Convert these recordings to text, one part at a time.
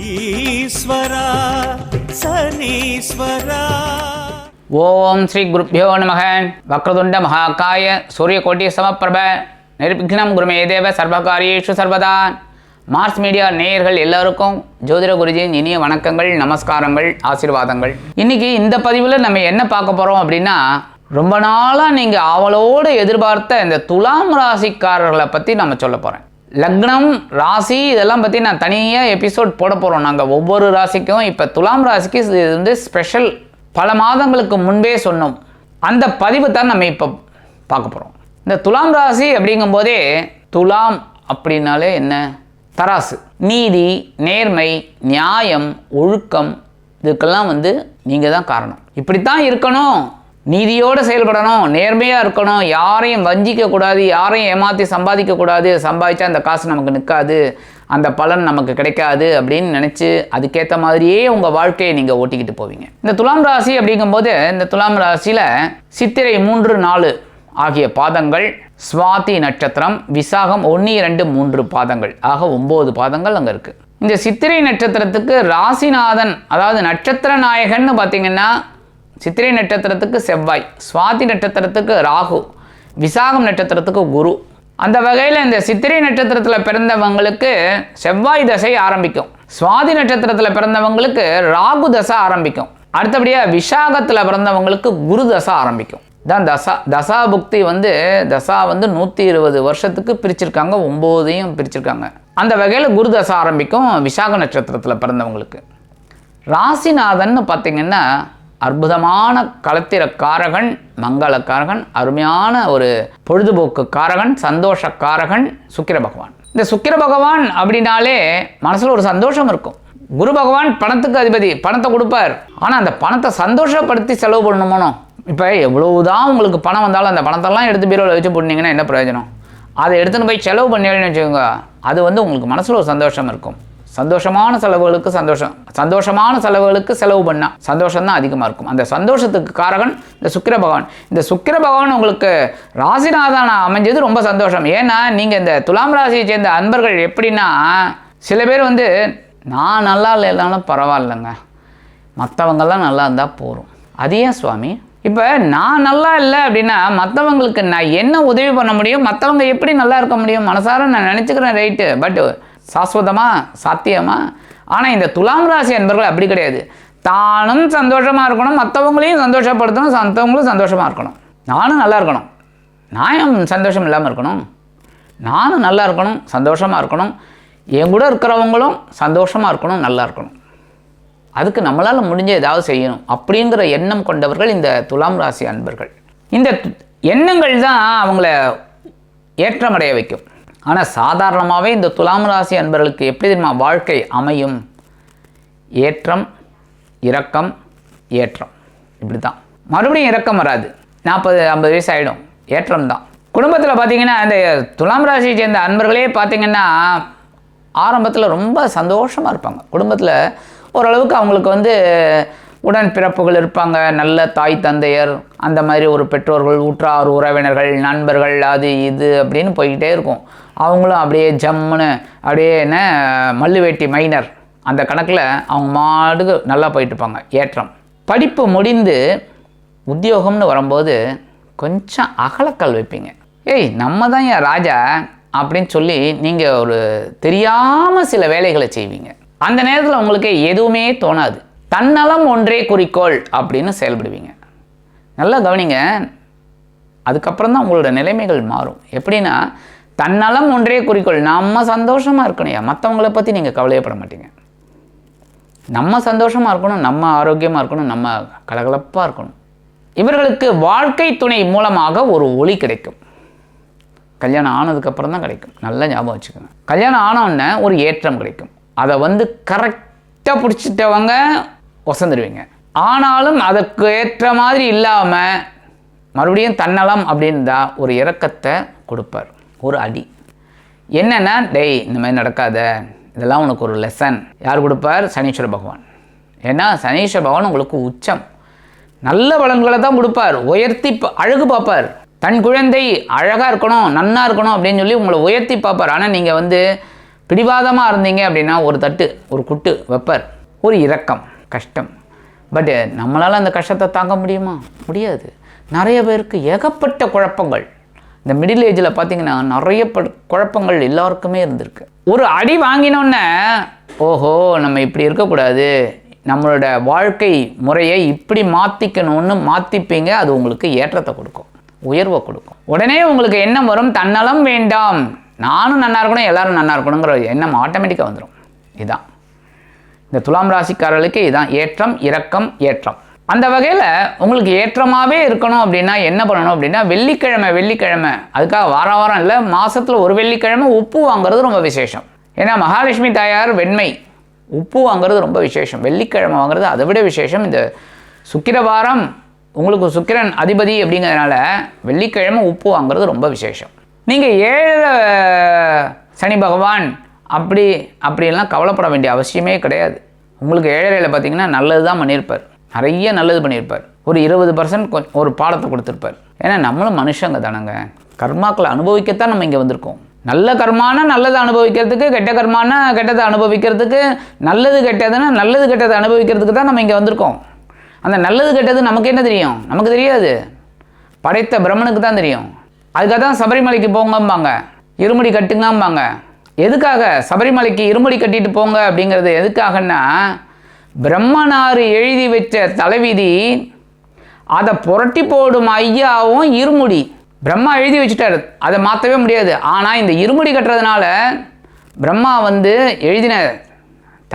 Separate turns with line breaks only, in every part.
ஈஸ்வரா சனீஸ்வரா.
ஓம் ஸ்ரீ குருப்பியோ நமக. வக்ரதுண்ட மகாகாய சூரியகோட்டி சமப்பிரப நிர்விக்னம் குருமே தேவ சர்வகாரியேஷு சர்வதா. மார்ஸ் மீடியா நேயர்கள் எல்லாருக்கும் ஜோதிட குருஜியின் இனிய வணக்கங்கள் நமஸ்காரங்கள் ஆசீர்வாதங்கள். இன்னைக்கு இந்த பதிவில் நம்ம என்ன பார்க்க போகிறோம் அப்படின்னா ரொம்ப நாளாக நீங்கள் ஆவலோடு எதிர்பார்த்த இந்த துலாம் ராசிக்காரர்களை பற்றி நம்ம சொல்ல போகிறேன் லக்னம் ராசி இதெல்லாம் பற்றி நான் தனியாக எபிசோட் போட போகிறோம் நாங்கள் ஒவ்வொரு ராசிக்கும் இப்போ துலாம் ராசிக்கு இது வந்து ஸ்பெஷல் பல மாதங்களுக்கு முன்பே சொன்னோம். அந்த பதிவு தான் நம்ம இப்போ பார்க்க போகிறோம் இந்த துலாம் ராசி அப்படிங்கும்போதே துலாம் அப்படின்னாலே என்ன? தராசு. நீதி நேர்மை நியாயம் ஒழுக்கம் இதுக்கெல்லாம் வந்து நீங்கள் தான் காரணம். இப்படித்தான் இருக்கணும். நீதியோடு செயல்படணும் நேர்மையாக இருக்கணும் யாரையும் வஞ்சிக்கக்கூடாது யாரையும் ஏமாற்றி சம்பாதிக்கக்கூடாது சம்பாதிச்சா அந்த காசு நமக்கு நிற்காது அந்த பலன் நமக்கு கிடைக்காது அப்படின்னு நினச்சி அதுக்கேற்ற மாதிரியே உங்கள் வாழ்க்கையை நீங்கள் ஓட்டிக்கிட்டு போவீங்க. இந்த துலாம் ராசி அப்படிங்கும்போது இந்த துலாம் ராசியில் சித்திரை மூன்று நாலு ஆகிய பாதங்கள் சுவாதி நட்சத்திரம் விசாகம் ஒன்று இரண்டு மூன்று பாதங்கள். ஆக ஒம்பது பாதங்கள் அங்கே இருக்குது இந்த சித்திரை நட்சத்திரத்துக்கு ராசிநாதன் அதாவது நட்சத்திர நாயகன்னு பார்த்தீங்கன்னா சித்திரை நட்சத்திரத்துக்கு செவ்வாய் சுவாதி நட்சத்திரத்துக்கு ராகு விசாகம் நட்சத்திரத்துக்கு குரு. அந்த வகையில் இந்த சித்திரை நட்சத்திரத்தில் பிறந்தவங்களுக்கு செவ்வாய் தசை ஆரம்பிக்கும். சுவாதி நட்சத்திரத்தில் பிறந்தவங்களுக்கு ராகு தசை ஆரம்பிக்கும். அடுத்தபடியாக விசாகத்தில் பிறந்தவங்களுக்கு குரு தசை ஆரம்பிக்கும். தான் தசா. தசா புக்தி வந்து தசா வந்து நூற்றி இருபது வருஷத்துக்கு பிரிச்சிருக்காங்க ஒம்போதையும் பிரிச்சிருக்காங்க. அந்த வகையில் குரு தசை ஆரம்பிக்கும் விசாக நட்சத்திரத்தில் பிறந்தவங்களுக்கு. ராசிநாதன் பார்த்தீங்கன்னா அற்புதமான களத்திரக்காரகன் மங்களக்காரகன் அருமையான ஒரு பொழுதுபோக்கு காரகன் சந்தோஷக்காரகன் சுக்கிர பகவான். இந்த சுக்கிர பகவான் அப்படின்னாலே மனசில் ஒரு சந்தோஷம் இருக்கும். குரு பகவான் பணத்துக்கு அதிபதி பணத்தை கொடுப்பார். ஆனால் அந்த பணத்தை சந்தோஷப்படுத்தி செலவு பண்ணணுமோ இப்போ எவ்வளவுதான் உங்களுக்கு பணம் வந்தாலும் அந்த பணத்தெல்லாம் எடுத்து பீரோவில் வச்சு போட்டீங்கன்னா என்ன பிரயோஜனம்? அதை எடுத்துன்னு போய் செலவு பண்ணிடணும்னு வச்சுக்கோங்க. அது வந்து உங்களுக்கு மனசில் ஒரு சந்தோஷம் இருக்கும். சந்தோஷமான செலவுகளுக்கு சந்தோஷம். சந்தோஷமான செலவுகளுக்கு செலவு பண்ணால் சந்தோஷம் தான் அதிகமாக இருக்கும். அந்த சந்தோஷத்துக்கு காரகன் இந்த சுக்கிர பகவான். இந்த சுக்கிர பகவான் உங்களுக்கு ராசிநாதனா அமைஞ்சது ரொம்ப சந்தோஷம். ஏன்னா நீங்கள் இந்த துலாம் ராசியை சேர்ந்த அன்பர்கள் எப்படின்னா சில பேர் வந்து நான் நல்லா இல்லைனாலும் பரவாயில்லைங்க. மற்றவங்கெல்லாம் நல்லா இருந்தால் போகிறோம் அது ஏன் சுவாமி? இப்போ நான் நல்லா இல்லை அப்படின்னா மற்றவங்களுக்கு நான் என்ன உதவி பண்ண முடியும்? மற்றவங்க எப்படி நல்லா இருக்க முடியும்? மனசார நான் நினச்சிக்கிறேன் ரைட்டு பட் சாஸ்வதமாக சாத்தியமா? ஆனால் இந்த துலாம் ராசி என்பர்கள் அப்படி கிடையாது. தானும் சந்தோஷமாக இருக்கணும் மற்றவங்களையும் சந்தோஷப்படுத்தணும் மற்றவங்களும் சந்தோஷமாக இருக்கணும். நானும் நல்லா இருக்கணும். நான் சந்தோஷம் இல்லாமல் இருக்கணும். நானும் நல்லா இருக்கணும் சந்தோஷமாக இருக்கணும். என் கூட இருக்கிறவங்களும் சந்தோஷமாக இருக்கணும் நல்லா இருக்கணும். அதுக்கு நம்மளால் முடிஞ்ச ஏதாவது செய்யணும். அப்படிங்கிற எண்ணம் கொண்டவர்கள் இந்த துலாம் ராசி அன்பர்கள். இந்த எண்ணங்கள் தான் அவங்கள ஏற்றமடைய வைக்கும். ஆனால் சாதாரணமாகவே இந்த துலாம் ராசி அன்பர்களுக்கு எப்படி தெரியுமா? வாழ்க்கை அமையும். ஏற்றம் இரக்கம் ஏற்றம். இப்படி தான் மறுபடியும் இரக்கம் வராது. நாற்பது ஐம்பது வயசு ஆகிடும் ஏற்றம் தான். குடும்பத்தில் பார்த்தீங்கன்னா இந்த துலாம் ராசியை சேர்ந்த அன்பர்களே பார்த்தீங்கன்னா ஆரம்பத்தில் ரொம்ப சந்தோஷமாக இருப்பாங்க. குடும்பத்தில் ஓரளவுக்கு அவங்களுக்கு வந்து உடன் பிறப்புகள் இருப்பாங்க. நல்ல தாய் தந்தையர் அந்த மாதிரி ஒரு பெற்றோர்கள் உற்றார் உறவினர்கள் நண்பர்கள் அது இது அப்படின்னு போய்கிட்டே இருக்கும். அவங்களும் அப்படியே ஜம்முன்னு அப்படியே என்ன மல்லுவேட்டி மைனர் அந்த கணக்கில் அவங்க மாடுக்கு நல்லா போயிட்டுருப்பாங்க ஏற்றம். படிப்பு முடிந்து உத்தியோகம்னு வரும்போது கொஞ்சம் அகலக்கல் வைப்பீங்க. ஏய் நம்ம தான் என் ராஜா? அப்படின்னு சொல்லி நீங்கள் ஒரு தெரியாமல் சில வேலைகளை செய்வீங்க. அந்த நேரத்தில் உங்களுக்கு எதுவுமே தோணாது. தன்னலம் ஒன்றே குறிக்கோள் அப்படின்னு செயல்படுவீங்க. நல்லா கவனிங்க. அதுக்கப்புறம் தான் உங்களோட நிலைமைகள் மாறும். எப்படின்னா தன்னலம் ஒன்றே குறிக்கோள். நம்ம சந்தோஷமாக இருக்கணும்யா மற்றவங்கள பற்றி நீங்கள் கவலையப்பட மாட்டீங்க. நம்ம சந்தோஷமாக இருக்கணும் நம்ம ஆரோக்கியமாக இருக்கணும் நம்ம கலகலப்பாக இருக்கணும். இவர்களுக்கு வாழ்க்கை துணை மூலமாக ஒரு ஒளி கிடைக்கும். கல்யாணம் ஆனதுக்கப்புறம் தான் கிடைக்கும். நல்லா ஞாபகம் வச்சுக்கோங்க. கல்யாணம் ஆனோடனே ஒரு ஏற்றம் கிடைக்கும். அதை வந்து கரெக்டாக பிடிச்சிட்டவங்க ஒசந்துடுவீங்க. ஆனாலும் அதற்கு ஏற்ற மாதிரி இல்லாமல் மறுபடியும் தன்னலம் அப்படின்றா ஒரு இறக்கத்தை கொடுப்பார். ஒரு அடி. என்னென்னா டேய் இந்த மாதிரி நடக்காத. இதெல்லாம் உனக்கு ஒரு லெசன் யார் கொடுப்பார்? சனீஸ்வர பகவான். ஏன்னா சனீஸ்வர பகவான் உங்களுக்கு உச்சம். நல்ல பலன்களை தான் கொடுப்பார். உயர்த்தி ப- அழகு பார்ப்பார். தன் குழந்தை அழகாக இருக்கணும் நன்னா இருக்கணும் அப்படின்னு சொல்லி உங்களை உயர்த்தி பார்ப்பார். ஆனால் நீங்கள் வந்து பிடிவாதமாக இருந்தீங்க அப்படின்னா ஒரு தட்டு ஒரு குட்டு வெப்பர். ஒரு இரக்கம். கஷ்டம். பட் நம்மளால் அந்த கஷ்டத்தை தாங்க முடியுமா? முடியாது. நிறைய பேருக்கு ஏகப்பட்ட குழப்பங்கள். இந்த மிடில் ஏஜில் பார்த்தீங்கன்னா நிறைய ப- குழப்பங்கள் எல்லாருக்குமே இருந்திருக்கு. ஒரு அடி வாங்கினோன்னே ஓஹோ நம்ம இப்படி இருக்கக்கூடாது. நம்மளோட வாழ்க்கை முறையை இப்படி மாற்றிக்கணும்னு மாற்றிப்பீங்க அது உங்களுக்கு ஏற்றத்தை கொடுக்கும். உயர்வை கொடுக்கும். உடனே உங்களுக்கு எண்ணம் வரும் தன்னலம் வேண்டாம். நானும் நல்லா இருக்கணும் எல்லாரும் நல்லா இருக்கணுங்கிற எண்ணம் ஆட்டோமேட்டிக்காக வந்துடும் இதுதான் இந்த துலாம் ராசிக்காரர்களுக்கு இதுதான் ஏற்றம் இரக்கம் ஏற்றம். அந்த வகையில் உங்களுக்கு ஏற்றமாகவே இருக்கணும் அப்படின்னா என்ன பண்ணணும் அப்படின்னா வெள்ளிக்கிழமை வெள்ளிக்கிழமை. அதுக்காக வார வாரம் இல்லை மாதத்தில் ஒரு வெள்ளிக்கிழமை உப்பு வாங்குறது ரொம்ப விசேஷம். ஏன்னா மகாலட்சுமி தாயார் வெண்மை உப்பு வாங்குறது ரொம்ப விசேஷம். வெள்ளிக்கிழமை வாங்குறது அதை விட விசேஷம். இந்த சுக்கிர வாரம் உங்களுக்கு சுக்கிரன் அதிபதி அப்படிங்கிறதுனால வெள்ளிக்கிழமை உப்பு வாங்குறது ரொம்ப விசேஷம். நீங்கள் ஏழு சனி பகவான் அப்படி அப்படியெல்லாம் கவலைப்பட வேண்டிய அவசியமே கிடையாது. உங்களுக்கு ஏழரையில் பார்த்தீங்கன்னா நல்லது தான் பண்ணியிருப்பார். நிறைய நல்லது பண்ணியிருப்பார். ஒரு இருபது பர்சன்ட் ஒரு பாடத்தை கொடுத்துருப்பார். ஏன்னா நம்மளும் மனுஷங்க தானங்க. கர்மாக்களை அனுபவிக்கத்தான் நம்ம இங்கே வந்திருக்கோம். நல்ல கர்மானா நல்லதை அனுபவிக்கிறதுக்கு கெட்ட கர்மான கெட்டதை அனுபவிக்கிறதுக்கு நல்லது கெட்டதுன்னா நல்லது கெட்டதை அனுபவிக்கிறதுக்கு தான் நம்ம இங்கே வந்திருக்கோம். அந்த நல்லது கெட்டது நமக்கு என்ன தெரியும்? நமக்கு தெரியாது. படைத்த பிரம்மனுக்கு தான் தெரியும். அதுக்காக தான் சபரிமலைக்கு போங்கம்பாங்க. இருமுடி கட்டுங்கம்பாங்க. எதுக்காக சபரிமலைக்கு இருமுடி கட்டிட்டு போங்க அப்படிங்கிறது எதுக்காகன்னா பிரம்மனார் எழுதி வச்ச தலைவிதி அதை புரட்டி போடும் ஐயாவும் இருமுடி. பிரம்மா எழுதி வச்சுட்டாரு. அதை மாற்றவே முடியாது. ஆனால் இந்த இருமுடி கட்டுறதுனால பிரம்மா வந்து எழுதின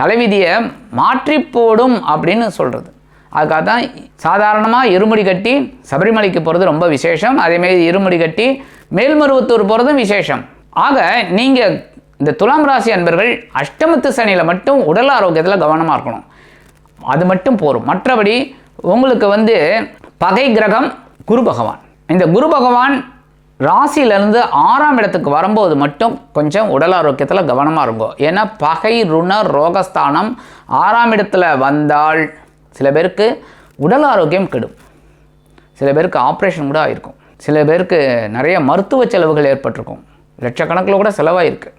தலைவிதியை மாற்றி போடும் அப்படின்னு சொல்கிறது அதுக்காக தான் சாதாரணமாக இருமுடி கட்டி சபரிமலைக்கு போகிறது ரொம்ப விசேஷம். அதேமாரி இருமுடி கட்டி மேல்மருவத்தூர் போகிறதும் விசேஷம். ஆக நீங்கள் இந்த துலாம் ராசி அன்பர்கள் அஷ்டமத்து சனியில் மட்டும் உடல் ஆரோக்கியத்தில் கவனமாக இருக்கணும். அது மட்டும் போரும். மற்றபடி உங்களுக்கு வந்து பகை கிரகம் குரு பகவான். இந்த குரு பகவான் ராசியிலேருந்து ஆறாம் இடத்துக்கு வரும்போது மட்டும் கொஞ்சம் உடல் ஆரோக்கியத்தில் கவனமாக இருக்கும் ஏன்னா பகை ருண ரோகஸ்தானம் ஆறாம் இடத்துல வந்தால் சில பேருக்கு உடல் ஆரோக்கியம் கெடும். சில பேருக்கு ஆப்ரேஷன் கூட ஆயிருக்கும். சில பேருக்கு நிறைய மருத்துவ செலவுகள் ஏற்பட்டிருக்கும். லட்சக்கணக்கில் கூட செலவாயிருக்கு.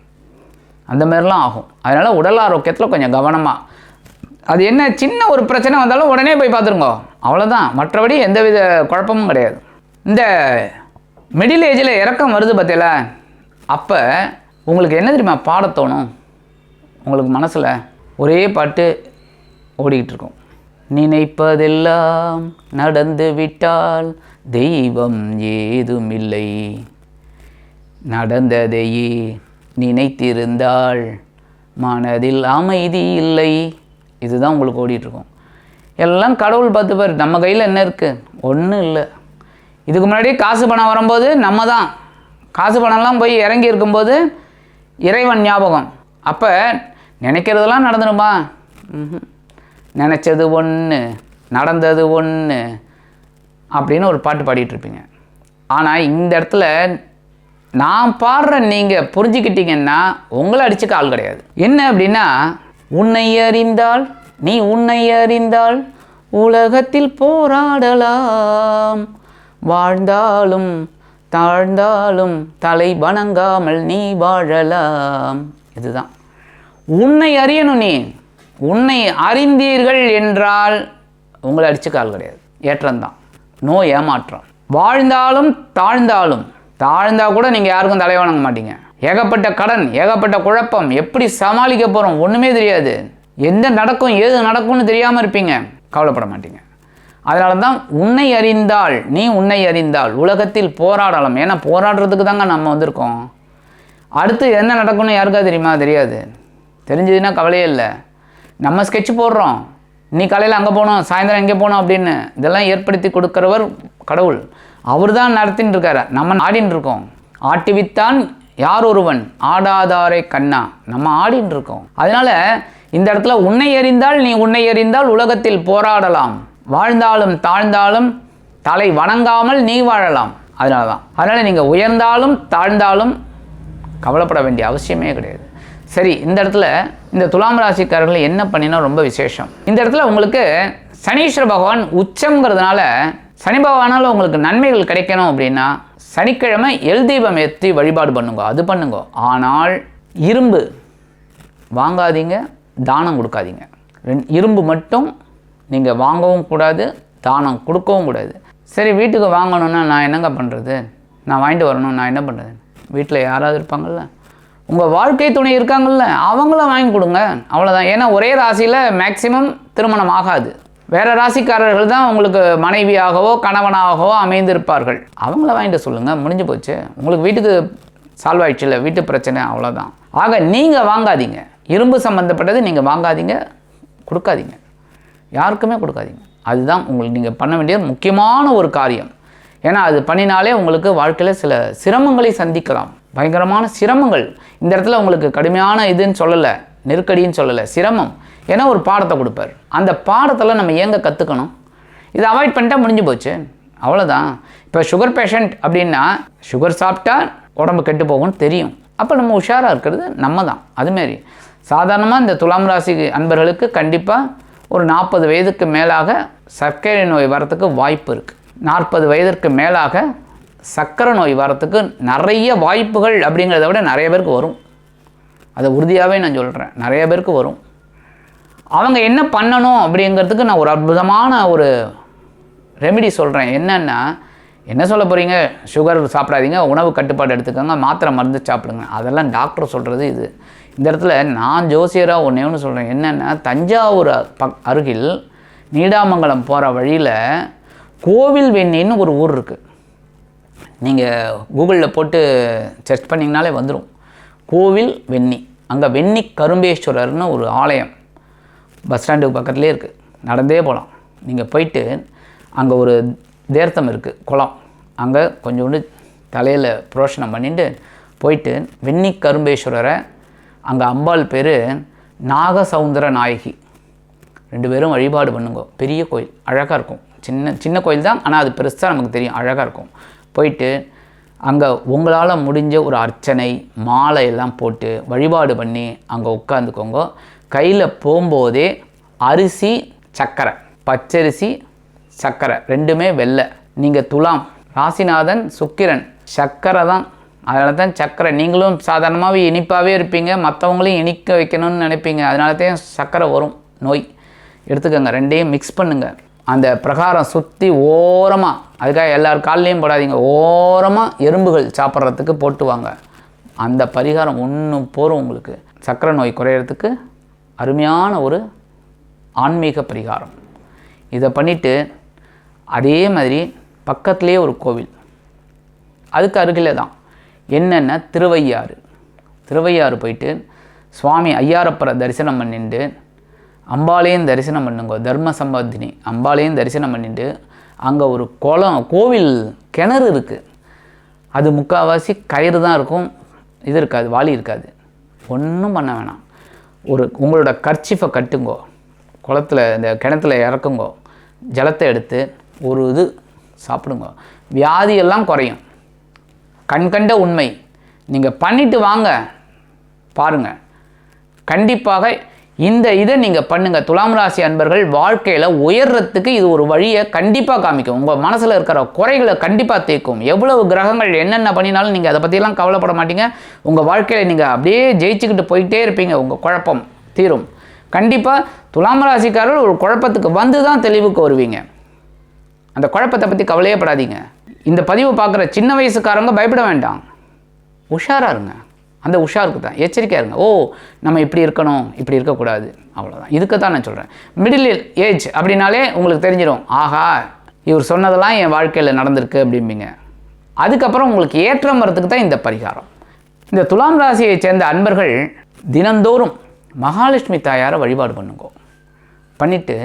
அந்த மாதிரிலாம் ஆகும். அதனால் உடல் ஆரோக்கியத்தில் கொஞ்சம் கவனமாக அது என்ன சின்ன ஒரு பிரச்சனை வந்தாலும் உடனே போய் பார்த்துருங்கோ. அவ்வளோதான் மற்றபடி எந்தவித குழப்பமும் கிடையாது. இந்த மிடில் ஏஜில் இறக்கம் வருது பார்த்தீங்களா அப்போ உங்களுக்கு என்ன தெரியுமா? பாடத் தோணும். உங்களுக்கு மனசில் ஒரே பாட்டு ஓடிக்கிட்டு இருக்கும். நினைப்பதெல்லாம் நடந்து விட்டால் தெய்வம் ஏதுமில்லை. நடந்ததையே நினைத்திருந்தால் மனதில் அமைதி இல்லை. இதுதான் உங்களுக்கு ஓடிட்டுருக்கும். எல்லாம் கடவுள் பார்த்துப்பார் நம்ம கையில் என்ன இருக்குது ஒன்றும் இல்லை. இதுக்கு முன்னாடி காசு பணம் வரும்போது நம்ம தான் காசு பணம்லாம் போய் இறங்கி இருக்கும்போது இறைவன் ஞாபகம். அப்போ நினைக்கிறதெல்லாம் நடந்துடுமா நினச்சது ஒன்று நடந்தது ஒன்று அப்படின்னு ஒரு பாட்டு பாடிட்டுருப்பீங்க. ஆனால் இந்த இடத்துல நான் பாடுற நீங்கள் புரிஞ்சுக்கிட்டீங்கன்னா உங்களை அடிச்சுக்க ஆள் கிடையாது. என்ன அப்படின்னா உன்னை அறிந்தால் நீ உன்னை அறிந்தால் உலகத்தில் போராடலாம். வாழ்ந்தாலும் தாழ்ந்தாலும் தலை வணங்காமல் நீ வாழலாம். இதுதான். உன்னை அறியணும் நீ. உன்னை அறிந்தீர்கள் என்றால் உங்களை அடிச்சுக்கால் கிடையாது. ஏற்றம்தான். நோய் ஏமாற்றம். வாழ்ந்தாலும் தாழ்ந்தாலும் தாழ்ந்தா கூட நீங்கள் யாருக்கும் தலை வணங்க மாட்டீங்க. ஏகப்பட்ட கடன் ஏகப்பட்ட குழப்பம் எப்படி சமாளிக்க போகிறோம் ஒன்றுமே தெரியாது. எந்த நடக்கும் ஏது நடக்கும்னு தெரியாமல் இருப்பீங்க. கவலைப்பட மாட்டீங்க. அதனால தான் உன்னை அறிந்தால் நீ உன்னை அறிந்தால் உலகத்தில் போராடலாம். ஏன்னா போராடுறதுக்கு தாங்க நம்ம வந்திருக்கோம். அடுத்து என்ன நடக்கும்னு யாருக்கா தெரியுமா? தெரியாது. தெரிஞ்சதுன்னா கவலையே இல்லை. நம்ம ஸ்கெட்ச் போடுறோம். நீ காலையில் அங்கே போகணும் சாயந்தரம் எங்கே போகணும் அப்படின்னு இதெல்லாம் ஏற்படுத்தி கொடுக்குறவர் கடவுள். அவர் தான் நடத்தின்னு இருக்காரு நம்ம ஆடின்னு இருக்கோம் ஆட்டுவித்தான் யார் ஒருவன் ஆடாதாரே கண்ணா. நம்ம ஆடின்னு இருக்கோம் அதனால இந்த இடத்துல உன்னை எறிந்தால் நீ உன்னை எறிந்தால் உலகத்தில் போராடலாம். வாழ்ந்தாலும் தாழ்ந்தாலும் தலை வணங்காமல் நீ வாழலாம். அதனால தான் அதனால் நீங்கள் உயர்ந்தாலும் தாழ்ந்தாலும் கவலைப்பட வேண்டிய அவசியமே கிடையாது. சரி இந்த இடத்துல இந்த துலாம் ராசிக்காரர்கள் என்ன பண்ணினா ரொம்ப விசேஷம். இந்த இடத்துல உங்களுக்கு சனீஸ்வர பகவான் உச்சம்ங்கிறதுனால சனி பகவானால் உங்களுக்கு நன்மைகள் கிடைக்கணும் அப்படின்னா சனிக்கிழமை எல் தீபம் ஏற்றி வழிபாடு பண்ணுங்க அது பண்ணுங்க. ஆனால் இரும்பு வாங்காதீங்க தானம் கொடுக்காதீங்க. ரெண் இரும்பு மட்டும் நீங்கள் வாங்கவும் கூடாது தானம் கொடுக்கவும் கூடாது. சரி வீட்டுக்கு வாங்கணுன்னா நான் என்னங்க பண்ணுறது நான் வாங்கிட்டு வரணும் நான் என்ன பண்ணுறது வீட்டில் யாராவது இருப்பாங்கள்ல உங்கள் வாழ்க்கை துணை இருக்காங்கல்ல அவங்கள வாங்கி கொடுங்க அவ்வளோதான் ஏன்னா ஒரே ராசியில் மேக்சிமம் திருமணம் ஆகாது. வேற ராசிக்காரர்கள் தான் உங்களுக்கு மனைவியாகவோ கணவனாகவோ அமைந்திருப்பார்கள். அவங்கள வாங்கிட்டு சொல்லுங்கள் முடிஞ்சு போச்சு. உங்களுக்கு வீட்டுக்கு சால்வ் ஆயிடுச்சு இல்லை வீட்டு பிரச்சனை அவ்வளோதான் ஆக நீங்கள் வாங்காதீங்க. இரும்பு சம்மந்தப்பட்டது நீங்கள் வாங்காதீங்க கொடுக்காதீங்க. யாருக்குமே கொடுக்காதீங்க. அதுதான் உங்களுக்கு நீங்கள் பண்ண வேண்டிய முக்கியமான ஒரு காரியம். ஏன்னா அது பண்ணினாலே உங்களுக்கு வாழ்க்கையில் சில சிரமங்களை சந்திக்கலாம். பயங்கரமான சிரமங்கள். இந்த இடத்துல உங்களுக்கு கடுமையான இதுன்னு சொல்லலை நெருக்கடின்னு சொல்லலை சிரமம். ஏன்னா ஒரு பாடத்தை கொடுப்பார். அந்த பாடத்தில் நம்ம ஏங்க கற்றுக்கணும் இதை அவாய்ட் பண்ணிட்டா முடிஞ்சு போச்சு. அவ்வளோதான் இப்போ சுகர் பேஷண்ட் அப்படின்னா சுகர் சாப்பிட்டா உடம்பு கெட்டு போகும்னு தெரியும். அப்போ நம்ம உஷாராக இருக்கிறது நம்ம தான் அதுமாரி சாதாரணமாக இந்த துலாம் ராசி அன்பர்களுக்கு கண்டிப்பாக ஒரு நாற்பது வயதுக்கு மேலாக சர்க்கரை நோய் வரத்துக்கு வாய்ப்பு இருக்குது நாற்பது வயதிற்கு மேலாக சர்க்கரை நோய் வரத்துக்கு நிறைய வாய்ப்புகள் அப்படிங்கிறத விட நிறைய பேருக்கு வரும். அதை உறுதியாகவே நான் சொல்கிறேன் நிறைய பேருக்கு வரும். அவங்க என்ன பண்ணணும் அப்படிங்கிறதுக்கு நான் ஒரு அற்புதமான ஒரு ரெமிடி சொல்கிறேன் என்னென்னா என்ன சொல்ல போகிறீங்க சுகர் சாப்பிடாதீங்க உணவு கட்டுப்பாடு எடுத்துக்கோங்க மாத்திரை மருந்து சாப்பிடுங்க. அதெல்லாம் டாக்டர் சொல்கிறது இது. இந்த இடத்துல நான் ஜோசியராக ஒன்றே ஒன்று சொல்கிறேன் என்னென்னா தஞ்சாவூர் பக் அருகில் நீடாமங்கலம் போகிற வழியில் கோவில் வெண்ணின்னு ஒரு ஊர் இருக்குது நீங்கள் கூகுளில் போட்டு சர்ச் பண்ணிங்கனாலே வந்துடும் கோவில் வெண்ணி. அங்கே வெண்ணி கரும்பேஸ்வரர்னு ஒரு ஆலயம். பஸ் ஸ்டாண்டுக்கு பக்கத்துலேயே இருக்குது நடந்தே போகலாம் நீங்கள் போயிட்டு அங்கே ஒரு தேர்த்தம் இருக்குது குளம். அங்கே கொஞ்சோண்டு தலையில் புரோஷனம் பண்ணிட்டு போயிட்டு வெண்ணி கரும்பேஸ்வரரை அங்கே அம்பாள் பேர் நாகசவுந்தர நாயகி. ரெண்டு பேரும் வழிபாடு பண்ணுங்க. பெரிய கோயில் அழகாக இருக்கும். சின்ன சின்ன கோயில் தான் ஆனால் அது பெருசாக நமக்கு தெரியும். அழகாக இருக்கும். போயிட்டு அங்கே உங்களால் முடிஞ்ச ஒரு அர்ச்சனை மாலை எல்லாம் போட்டு வழிபாடு பண்ணி அங்கே உட்காந்துக்கோங்க கையில் போகும்போதே அரிசி சர்க்கரை பச்சரிசி சக்கரை. ரெண்டுமே வெள்ளை. நீங்கள் துலாம். ராசிநாதன் சுக்கிரன். சக்கரை தான். அதனால தான் சக்கரை. நீங்களும் சாதாரணமாகவே இனிப்பாகவே இருப்பீங்க. மற்றவங்களையும் இனிக்க வைக்கணும்னு நினைப்பீங்க. அதனால தான் சக்கரை வரும். நோய். எடுத்துக்கோங்க. ரெண்டையும் மிக்ஸ் பண்ணுங்கள் அந்த பிரகாரம் சுற்றி ஓரமாக அதுக்காக எல்லார் கால்லையும் போடாதீங்க. ஓரமாக எறும்புகள் சாப்பிட்றதுக்கு போட்டுவாங்க. அந்த பரிகாரம் ஒன்றும் போகிறோம் உங்களுக்கு. சக்கரை நோய் குறையிறதுக்கு அருமையான ஒரு ஆன்மீக பரிகாரம். இதை பண்ணிவிட்டு அதே மாதிரி பக்கத்துலேயே ஒரு கோவில். அதுக்கு அருகில் தான். என்னென்ன? திருவையாறு. திருவையாறு போயிட்டு சுவாமி ஐயாரப்பரை தரிசனம் பண்ணிட்டு அம்பாலையும் தரிசனம் பண்ணுங்க. தர்ம சம்பந்தினி அம்பாளையும் தரிசனம் பண்ணிட்டு அங்கே ஒரு குளம் கோவில் கிணறு இருக்குது அது முக்கால்வாசி கயிறு தான் இருக்கும். இது இருக்காது வாளி இருக்காது. ஒன்றும் பண்ண வேணாம். ஒரு உங்களோட கர்ச்சிஃபை கட்டுங்கோ. குளத்துல இந்த கிணத்துல இறக்குங்கோ. ஜலத்தை எடுத்து ஒரு இது சாப்பிடுங்க. வியாதியெல்லாம் குறையும். கண்கண்ட உண்மை. நீங்கள் பண்ணிட்டு வாங்க. பாருங்கள் கண்டிப்பாக இந்த இதை நீங்கள் பண்ணுங்கள் துலாம் ராசி அன்பர்கள் வாழ்க்கையில் உயர்றதுக்கு இது ஒரு வழியை கண்டிப்பாக காமிக்கும். உங்கள் மனசில் இருக்கிற குறைகளை கண்டிப்பாக தீர்க்கும். எவ்வளவு கிரகங்கள் என்னென்ன பண்ணினாலும் நீங்கள் அதை பற்றிலாம் கவலைப்பட மாட்டீங்க. உங்கள் வாழ்க்கையில் நீங்கள் அப்படியே ஜெயிச்சுக்கிட்டு போயிட்டே இருப்பீங்க. உங்கள் குழப்பம் தீரும். கண்டிப்பாக துலாம் ராசிக்காரர்கள் ஒரு குழப்பத்துக்கு வந்து தான் தெளிவுக்கு வருவீங்க. அந்த குழப்பத்தை பற்றி கவலையே படாதீங்க. இந்த பதிவு பார்க்குற சின்ன வயசுக்காரங்க பயப்பட வேண்டாம். உஷாராக இருங்க. அந்த உஷாருக்கு தான். எச்சரிக்கையாக இருங்க. ஓ நம்ம இப்படி இருக்கணும் இப்படி இருக்கக்கூடாது. அவ்வளோதான் இதுக்கு தான் நான் சொல்கிறேன் மிடில் ஏஜ் அப்படின்னாலே உங்களுக்கு தெரிஞ்சிடும் ஆஹா இவர் சொன்னதெல்லாம் என் வாழ்க்கையில் நடந்திருக்கு அப்படிம்பீங்க. அதுக்கப்புறம் உங்களுக்கு ஏற்றம் வரத்துக்கு தான் இந்த பரிகாரம். இந்த துலாம் ராசியை சேர்ந்த அன்பர்கள் தினந்தோறும் மகாலட்சுமி தாயாரை வழிபாடு பண்ணுங்க. பண்ணிட்டு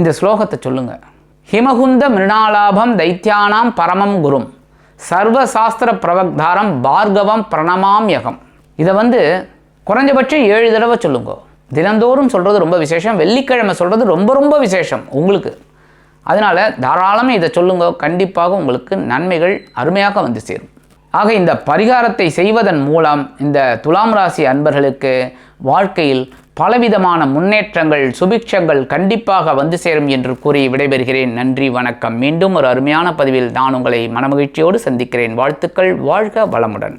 இந்த ஸ்லோகத்தை சொல்லுங்கள் ஹிமகுந்த மிருணாலாபம் தைத்தியானாம் பரமம் குரும். சர்வசாஸ்திர பிரவக்தாரம் பார்கவம் பிரணமாம் யகம். இதை வந்து குறைஞ்சபட்சம் ஏழு தடவை சொல்லுங்க. தினந்தோறும் சொல்கிறது ரொம்ப விசேஷம் வெள்ளிக்கிழமை சொல்கிறது ரொம்ப ரொம்ப விசேஷம் உங்களுக்கு. அதனால் தாராளமாக இதை சொல்லுங்க கண்டிப்பாக உங்களுக்கு நன்மைகள் அருமையாக வந்து சேரும். ஆக இந்த பரிகாரத்தை செய்வதன் மூலம் இந்த துலாம் ராசி அன்பர்களுக்கு வாழ்க்கையில் பலவிதமான முன்னேற்றங்கள் சுபிக்ஷங்கள் கண்டிப்பாக வந்து சேரும் என்று கூறி விடைபெறுகிறேன். நன்றி வணக்கம். மீண்டும் ஒரு அருமையான பதிவில் நான் உங்களை மனமகிழ்ச்சியோடு சந்திக்கிறேன். வாழ்த்துக்கள் வாழ்க வளமுடன்.